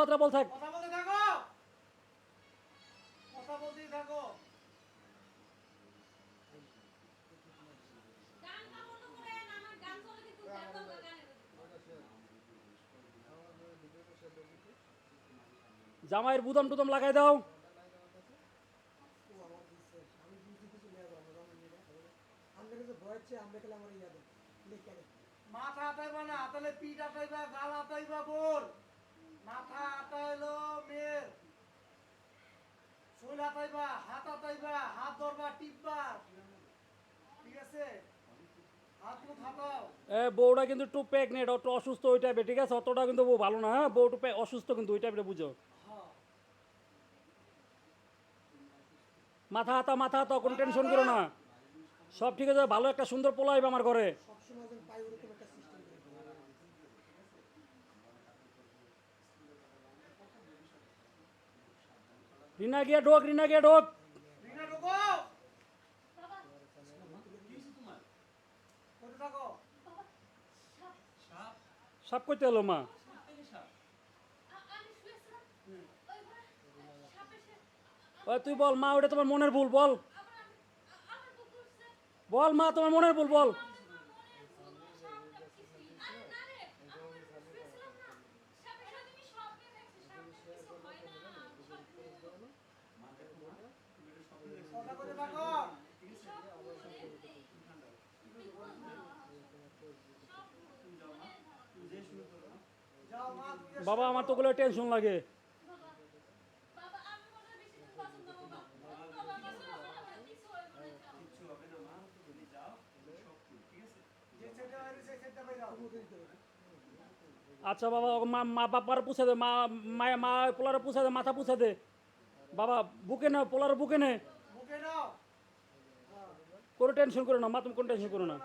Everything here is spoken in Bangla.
কথা বল থাক। কথা বলতে থাকো। কথা বলতেই থাকো। জামাইয়ের বুদম টুদম লাগাই দাও। মাথা আটাইবা না আটাইলে পিঠ আটাইবা গাল আটাইবা বোর। মাথা আটাইলো মেয়ের হাত হাত ধরবা টিপবা। ঠিক আছে? এ বউটা কিন্তু একটু প্রেগনেন্ট একটু অসুস্থ ওই টাইপের ঠিক আছে? অতটা কিন্তু বউ ভালো না হ্যাঁ? বউ একটু অসুস্থ কিন্তু ওই টাইপের বুঝো? মাথা হাতা মাথা হাতা কোনো টেনশন করো না। সব ঠিক আছে ভালো একটা সুন্দর পোলা আমার ঘরে। রিনা গিয়ে ঢোক রিনা গিয়ে ঢোক বাবা করতে হলো মা তুই বল মা, ওটা তোমার মনের ভুল, বল। বল মা, তোমার মনের ভুল, বল আমার মনে হচ্ছে সাপটা কিছুই আরে না রে আমি শুয়েছিলাম না সাপের সাথে আমি স্বপ্নে দেখছি সাপের কিছু হয় না স্বপ্নে কথা করতে থাকো যাও মা তুমি যাও। বাবা আমার তো গুলো টেনশন লাগে বাবা বাবা আমি মনে হয় বেশি দিন বাঁচব না বাবা বাবা কিছু হবে না বাবা, কিছু হবে না যাও। যে ছেলেটা আমার সেই ছেলেটা টেনশন লাগে। আচ্ছা বাবা মা মা বাপার পুষে দে, মা, মায়ের মা, পোলারে পুষে দে, মাথা পুষে দে। বাবা, বুকে নে, পোলার বুকে নে। কোনো টেনশন করো না মা তুমি কোনো টেনশন করো না।